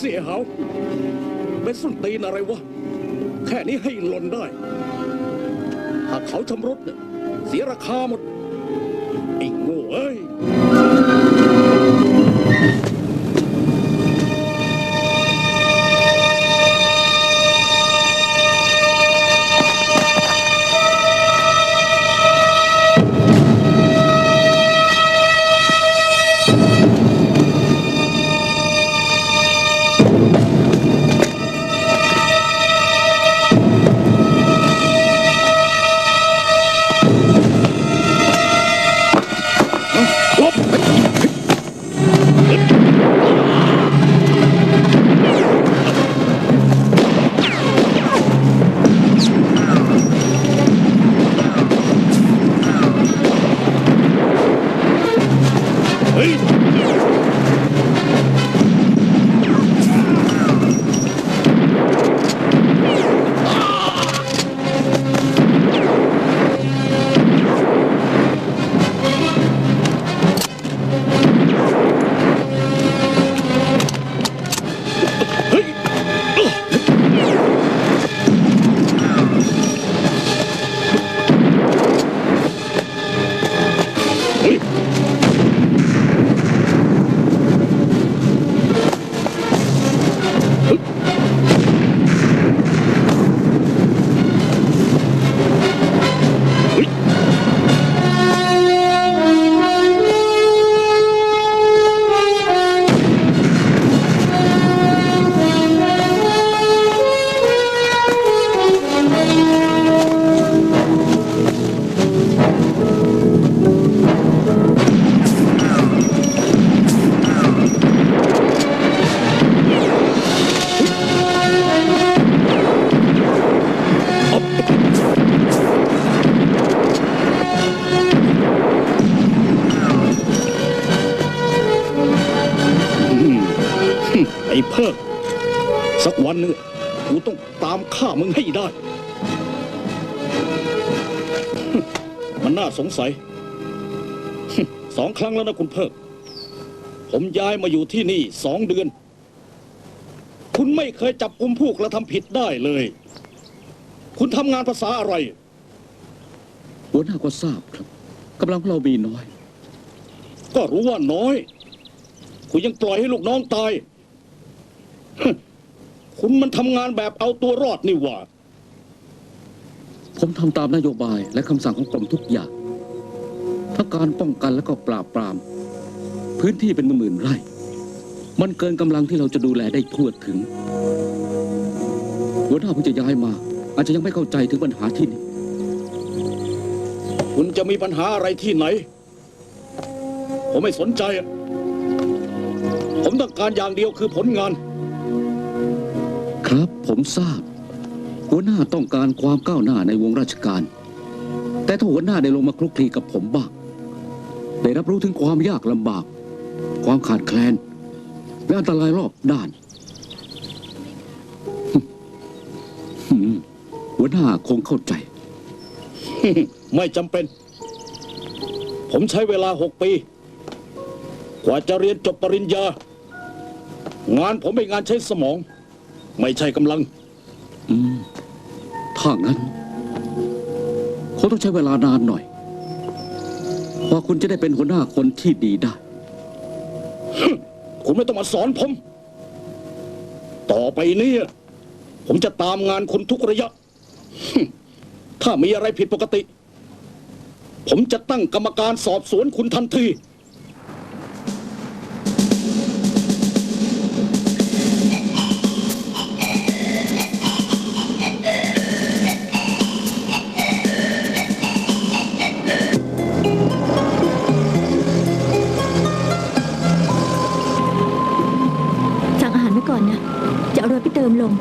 เสียเหาเป็นส้นตีนอะไรวะ แค่นี้ให้หล่นได้ ถ้าเขาชำรุดเนี่ยเสียราคาหมด สงสัย สองครั้งแล้วนะคุณเพิกผมย้ายมาอยู่ที่นี่สองเดือน คุณไม่เคยจับกุมผู้กระทำผิดได้เลย คุณทำงานภาษาอะไร หัวหน้าก็ทราบครับกำลังของเรามีน้อย ก็รู้ว่าน้อย คุณยังปล่อยให้ลูกน้องตาย คุณมันทำงานแบบเอาตัวรอดนี่หว่า ผมทำตามนโยบายและคำสั่งของกรมทุกอย่าง ทั้งการป้องกันและก็ปราบปราม พื้นที่เป็นหมื่นๆไร่ มันเกินกำลังที่เราจะดูแลได้ทั่วถึงหัวหน้าเพิ่งจะย้ายมา อาจจะยังไม่เข้าใจถึงปัญหาที่นี่คุณจะมีปัญหาอะไรที่ไหน ผมไม่สนใจอะผมต้องการอย่างเดียวคือผลงาน ครับผมทราบ หัวหน้าต้องการความก้าวหน้าในวงราชการ แต่ถ้าหัวหน้าได้ลงมาคลุกคลีกับผมบ้าง ได้รับรู้ถึงความยากลำบาก ความขาดแคลน และอันตรายรอบด้านหึ่มหัวหน้าคงเข้าใจ ไม่จำเป็น ผมใช้เวลาหกปี กว่าจะเรียนจบปริญญา งานผมเป็นงานใช้สมอง ไม่ใช่กำลังอืมถ้างั้นคงต้องใช้เวลานานหน่อย กว่าคุณจะได้เป็นหัวหน้าคนที่ดีได้ คุณไม่ต้องมาสอนผม ต่อไปเนี้ผมจะตามงานคุณทุกระยะ ถ้ามีอะไรผิดปกติ ผมจะตั้งกรรมการสอบสวนคุณทันที รือไปเติมลง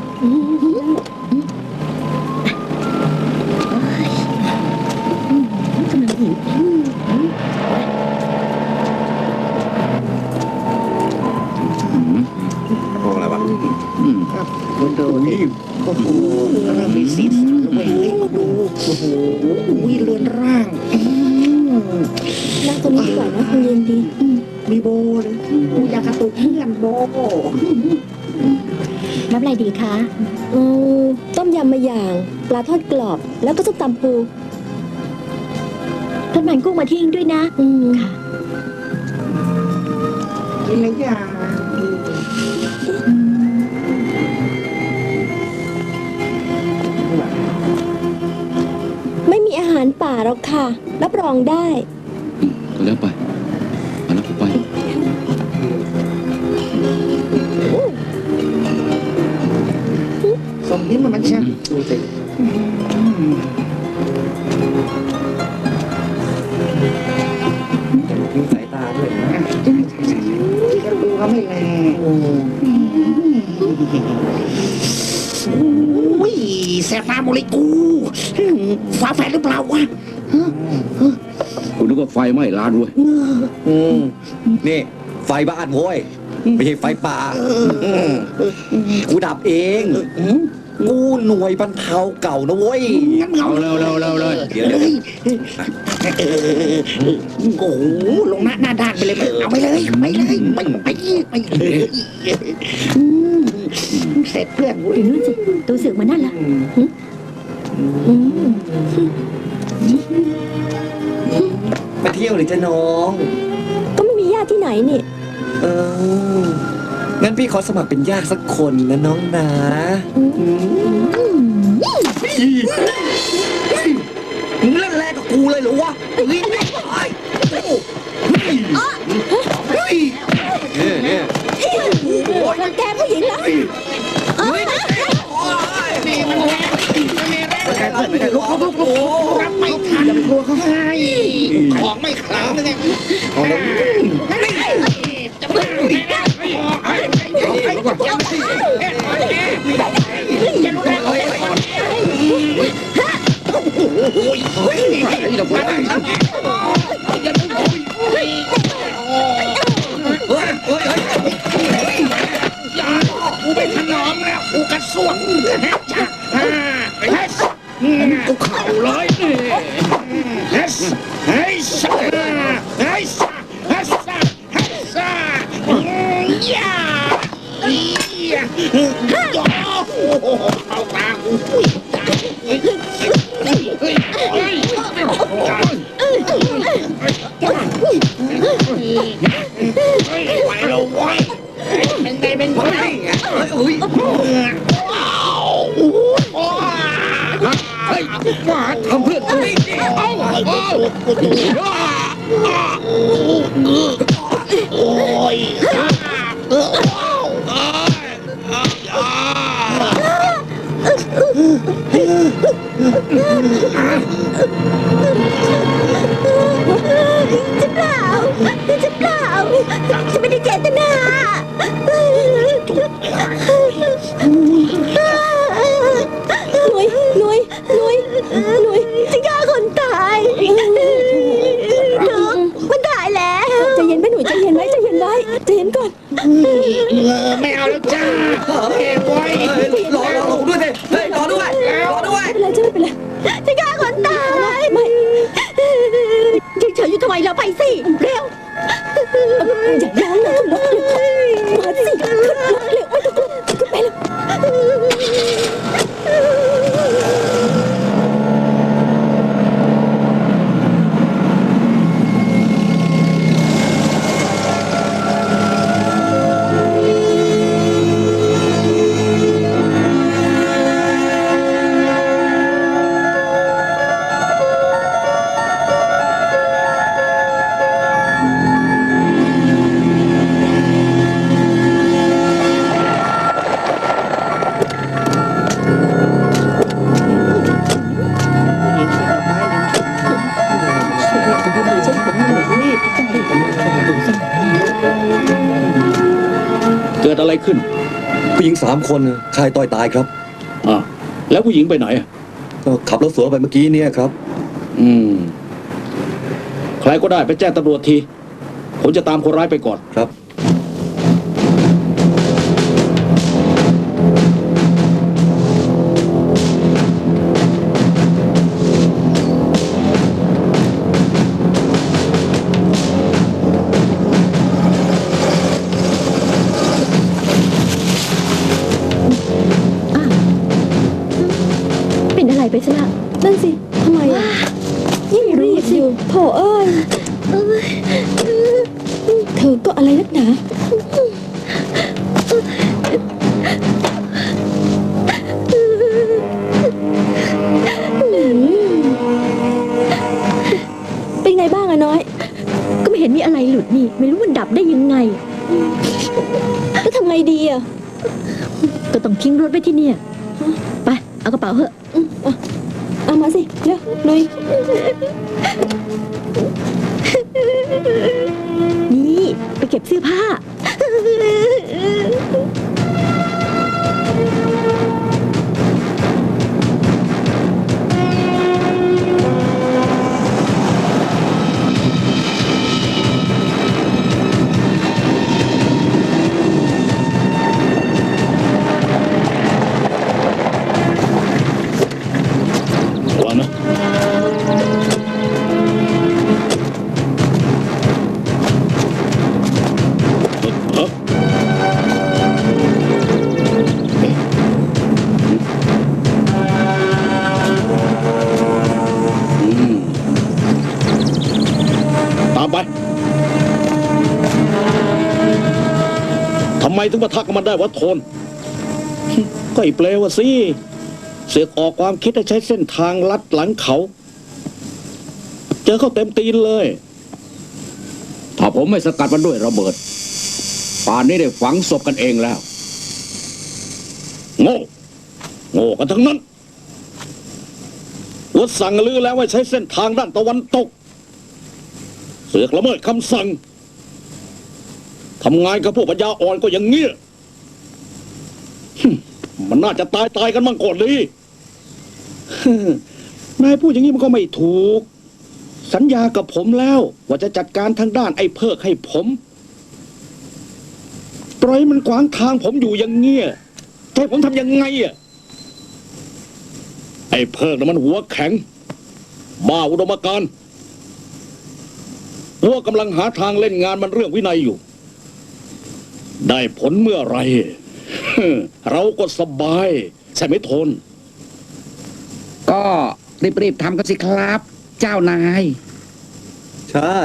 กำลังหิวมองอะไรวะมันโดนนี่โอ้โหกำลังมีสีสันเว้ยดูโอ้โหวิเรือนร่างอืมนั่งตรงนี้ดีกว่านะคุณเย็นดีมีโบเลยกูอยากกระตุกเพื่อนโบ รับอะไรดีคะอืมต้มยำมะอย่าง ปลาทอดกรอบ แล้วก็ส้มตำปูทอดมันกุ้งมาทิ้งด้วยนะ อืมค่ะ กินอะไรอย่างไม่มีอาหารป่าหรอกค่ะ รับรองได้ ก็แล้วไป สมนี้มันมันช่างดูสิมีสายตาด้วยนะใช่ใช่ใช่ที่เขาดูเขาไม่แลอุ้ยแสบตาโมเลกูฝาแฝดหรือเปล่าวะคุณนึกว่าไฟไหม้ร้านด้วยอืมนี่ไฟบ้านโว้ยไม่ใช่ไฟป่ามกูดับเอง กูหน่วยบรรเทาเก่านะเว้ยงั้นมึงเอาเอาเร็วเร็วเร็วเลยเดี๋ยวเดี๋ยวโอ้โหลงหน้าหน้าด้านไปเลยเอาไปเลยไปเลยไปไปไปอืมเสร็จเพื่อนกูอยู่นู่นสิตัวเสือกมานั่นละอืมมาเที่ยวหรือจะน้อง ก็ไม่มีญาติที่ไหนนี่ เออ งั้นพี่ขอสมัครเป็นญาติสักคนนะน้องนะมึงเล่นแรงกับกูเลยเหรอวะเฮ้ยไอ้เฮ้ยเนี่ยเนี่ยรังแกผู้หญิงเหรอไม่ได้ลุกลุกลุกรับไม่ทันอย่าไปกลัวเขาให้ของไม่ขลังเลย ยอ ไปแล้ววะเป็นไงเป็นไงอุ้ยเฮ้ยมาทำเพื่อนกูเอาเอาโอ้ยจะ เปล่าจะเปล่าฉันไม่ได้เจตนาหนุยหนุยหนุยหนุยจะฆ่าคนตาย เกิดอะไรขึ้นผู้หญิงสามคนชายต่อยตายครับอะแล้วผู้หญิงไปไหนอะก็ขับรถสวนไปเมื่อกี้เนี่ยครับ อืม ใครก็ได้ไปแจ้งตำรวจที ผมจะตามคนร้ายไปก่อน ครับ ดีอะก็ต้องทิ้งรถไว้ที่เนี่ย ไป เอากระเป๋าเถอะอืมเอาเอามาสิเร็วลุย นี่ ไปเก็บเสื้อผ้าว่า ถึงมาทักกับมันได้วะโทน ก็ไอีเปลวอะสิเสือกออกความคิดให้ใช้เส้นทางลัดหลังเขา เจอเขาเต็มตีนเลย ถ้าผมไม่สกัดมันด้วยระเบิด ป่านนี้ได้ฝังศพกันเองแล้ว โง่ โง่กันทั้งนั้นวัดสั่งลือแล้วว่าใช้เส้นทางด้านตะวันตก เสือกละเมิดคำสั่ง ทำงานกับพวกปัญญาอ่อนก็อย่างเงี้ยมันน่าจะตายตายกันมั่งก่อนดีฮึนายพูดอย่างนี้มันก็ไม่ถูก สัญญากับผมแล้ว ว่าจะจัดการทางด้านไอ้เพิกให้ผม ปล่อยมันขวางทางผมอยู่อย่างเงี้ยให้ผมทำยังไงอะไอ้เพิกน่ะมันหัวแข็ง บ้าอุดมการณ์หัวกำลังหาทางเล่นงานมันเรื่องวินัยอยู่ ได้ผลเมื่อไหรเราก็สบาย ใช่ไหมโทน ก็รีบๆทำกันสิครับ เจ้านาย ใช่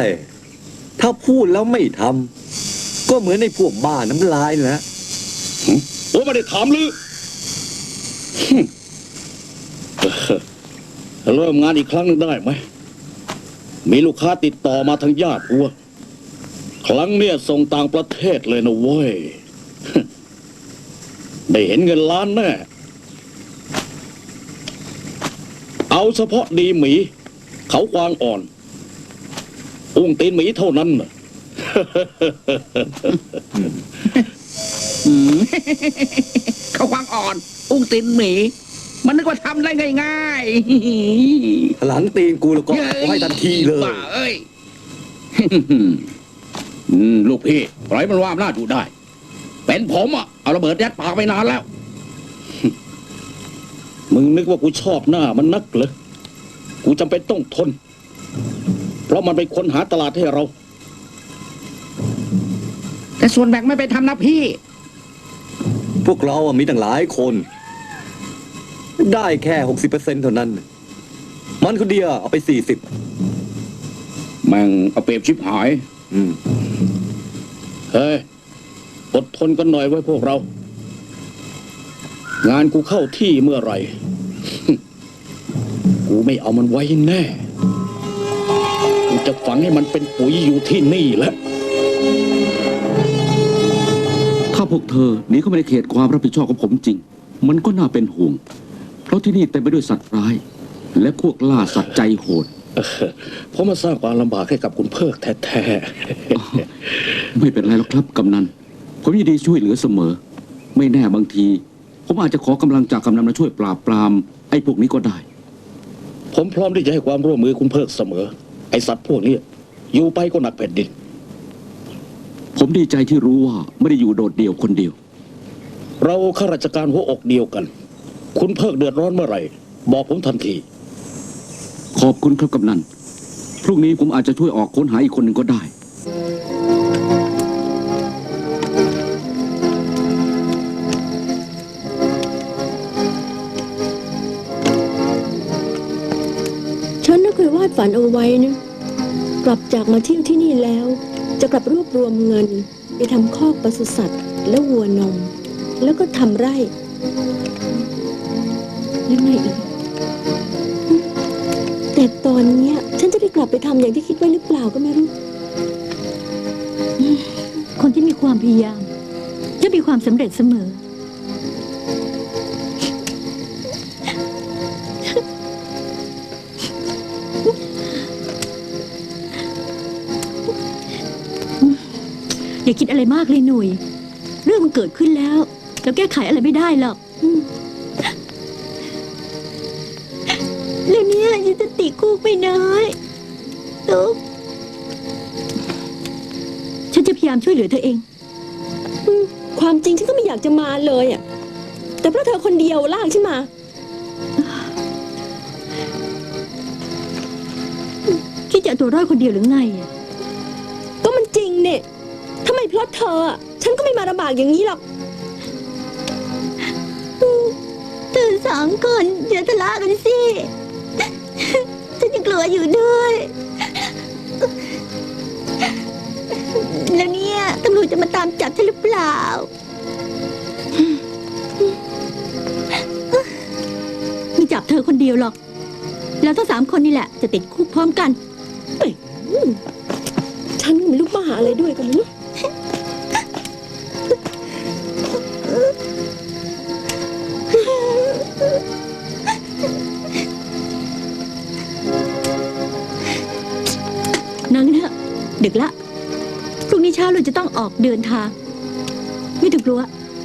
ถ้าพูดแล้วไม่ทำก็เหมือนในพวกบ้าน้ำลายนะโอ้ไม่ได้ถามหรือเริ่มงานอีกครั้งหนึงได้ไหม มีลูกค้าติดต่อมาทางญาติอัว ครั้งเนี้ยส่งต่างประเทศเลยนะเว้ย ได้เห็นเงินล้านแน่เอาเฉพาะดีหมี เขากวางอ่อน อุ้งตีนหมีเท่านั้นน่ะ อืม เขาควางอ่อน อุ้งตินหมี มันนึกว่าทำได้ง่ายๆ หลังตีนกูแล้วก็เอาให้ทันทีเลย บ้าเอ้ย อืมลูกพี่ปล่อยมันว่าอำนาจอยู่ได้ เป็นผมอะเอาระเบิดยัดปากไปนานแล้ว มึงนึกว่ากูชอบหน้ามันนักเหรอกูจำเป็นต้องทน เพราะมันเป็นคนหาตลาดให้เรา แต่ส่วนแบ่งไม่ไปทำนะพี่ พวกเราอะมีตั้งหลายคน ได้แค่หกสิบเปอร์เซ็นเท่านั้น มันคนเดียวเอาไปสี่สิบแม่งเอาเปรียบชิบหายอืม เฮ้ย อดทนกันหน่อยไว้พวกเรา งานกูเข้าที่เมื่อไหร่ กูไม่เอามันไว้แน่ กูจะฝังให้มันเป็นปุ๋ยอยู่ที่นี่แหละ ถ้าพวกเธอหนีเข้ามาในเขตความรับผิดชอบของผมจริง มันก็น่าเป็นห่วง เพราะที่นี่เต็มไปด้วยสัตว์ร้าย และพวกล่าสัตว์ใจโหด เพราะมาสร้างความลำบากให้กับคุณเพิกแท้ไม่เป็นไรหรอกครับกำนันผมยินดีช่วยเหลือเสมอ ไม่แน่บางที ผมอาจจะขอกำลังจากกำนันมาช่วยปราบปรามไอ้พวกนี้ก็ได้ๆผมพร้อมที่จะให้ความร่วมมือคุณเพิกเสมอ ไอสัตว์พวกนี้อยู่ไปก็หนักแผ่นดิน ผมดีใจที่รู้ว่าไม่ได้อยู่โดดเดี่ยวคนเดียว เราข้าราชการหัวอกเดียวกัน คุณเพิกเดือดร้อนเมื่อไหร่ บอกผมทันที ขอบคุณครับกำนัน พรุ่งนี้ผมอาจจะช่วยออกค้นหาอีกคนหนึ่งก็ได้าดฝันเอาไว้นะ กลับจากมาเที่ยวที่นี่แล้ว จะกลับรวบรวมเงิน ไปทำคอกปศุสัตว์ และวัวนม แล้วก็ทำไร่แล้วไงอีกอืม แต่ตอนเนี้ย ฉันจะได้กลับไปทำอย่างที่คิดไว้หรือเปล่าก็ไม่รู้ คนที่มีความพยายาม จะมีความสำเร็จเสมอ อย่าคิดอะไรมากเลยหนุ่ย เรื่องมันเกิดขึ้นแล้ว เราแก้ไขอะไรไม่ได้หรอก อืม วยเหลือเธอเองความจริงฉันก็ไม่อยากจะมาเลยอะแต่เพราะเธอคนเดียวลากฉันมา คิดจะเอาตัวรอดคนเดียวหรือไงอะก็มันจริงเนี่ยถ้าไม่เพราะเธออะฉันก็ไม่มาลำบากอย่างนี้หรอก เธอสองคนอย่าทะเลาะกันสิ ฉันยังกลัวอยู่ด้วย นี่จะมาตามจับฉันหรือเปล่า ไม่จับเธอคนเดียวหรอก แล้วทั้งสามคนนี่แหละจะติดคุกพร้อมกัน ฉันก็ไม่รู้มาหาอะไรด้วยกันไม่ยนั่งเถอะดึกละ เช้าเราจะต้องออกเดินทาง ไม่ต้องกลัว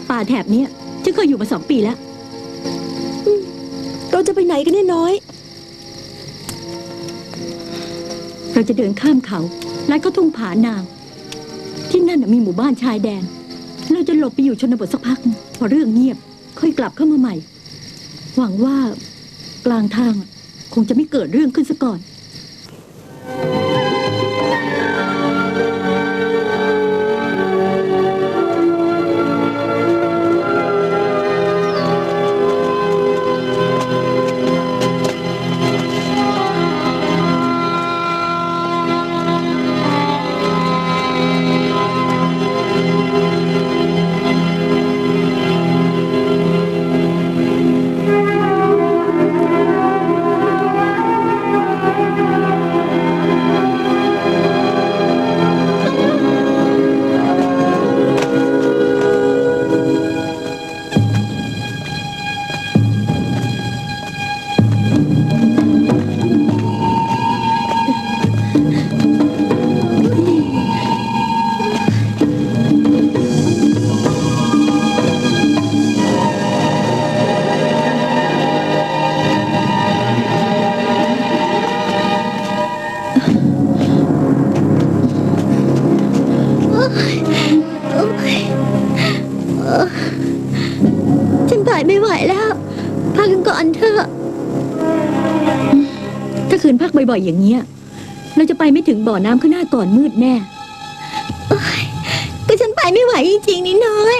ป่าแถบเนี้ยฉันเคยอยู่มาสองปีแล้ว เราจะไปไหนกันเนี่ยน้อย เราจะเดินข้ามเขาลัดเข้าทุ่งผานาง ที่นั่นนะมีหมู่บ้านชายแดน เราจะหลบไปอยู่ชนบทสักพัก พอเรื่องเงียบ ค่อยกลับเข้ามาใหม่ หวังว่ากลางทางอะคงจะไม่เกิดเรื่องขึ้นซะก่อน อยๆอย่างเงี้ย เราจะไปไม่ถึงบ่อน้ำข้างหน้าก่อนมืดแน่ก็ฉันไปไม่ไหวจริงๆนี่น้อย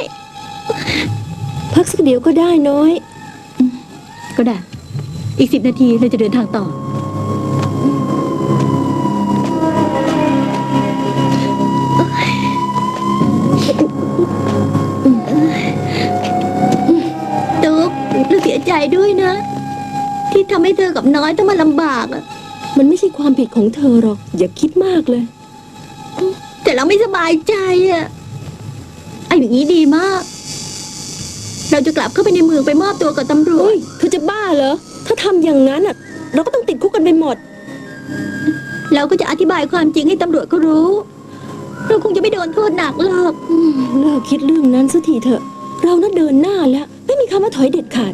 พักสักเดียวก็ได้น้อย ก็ได้ อีกสิบนาทีเราจะเดินทางต่อ ตุ๊กเราเสียใจด้วยนะ ที่ทำให้เธอกับน้อยต้องมาลำบากอะ มันไม่ใช่ความผิดของเธอหรอก อย่าคิดมากเลย แต่เราไม่สบายใจอะไอ้อย่างนี้ดีมาก เราจะกลับเข้าไปในเมืองไปมอบตัวกับตำรวเฮ้จยเธอจะบ้าเหรอ ถ้าทำอย่างนั้นอะ เราก็ต้องติดคุกกันไปหมด เราก็จะอธิบายความจริงให้ตำรวจเขารู้ เราคงจะไม่โดนโทษหนักหรอกอืมเลิกคิดเรื่องนั้นสักทีเถอะ เราน่ะเดินหน้าแล้ว ไม่มีคำว่าถอยเด็ดขาด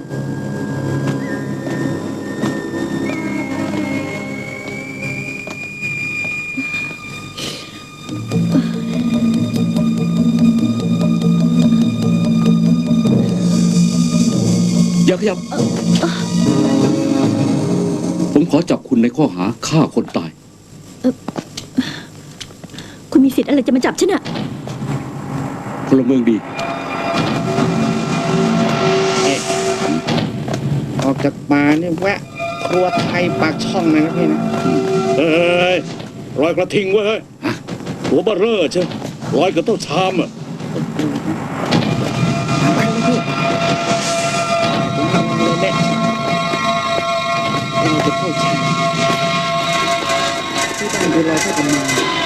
ับขยับผมขอจับคุณในข้อหาฆ่าคนตาย คุณมีสิทธิ์อะไรจะมาจับฉันอะพลเมืองดี ออกจากป่าเนี่ยแวะ ครัวไทยปากช่องเลยนะพี่นะเฮ้ยรอยกระทิงเว้ยหัวเบอร์เร่อใช่รอยกระต้าชามอะ 原来是什么？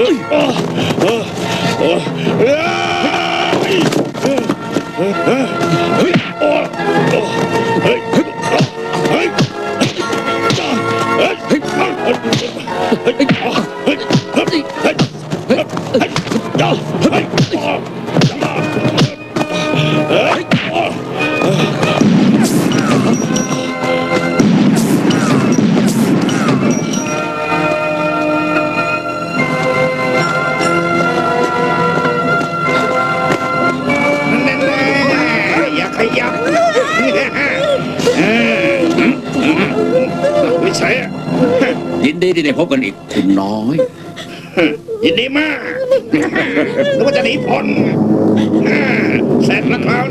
Oh! พบกันอีกคุณน้อย ยินดีมากนึกว่าจะหนีพ้น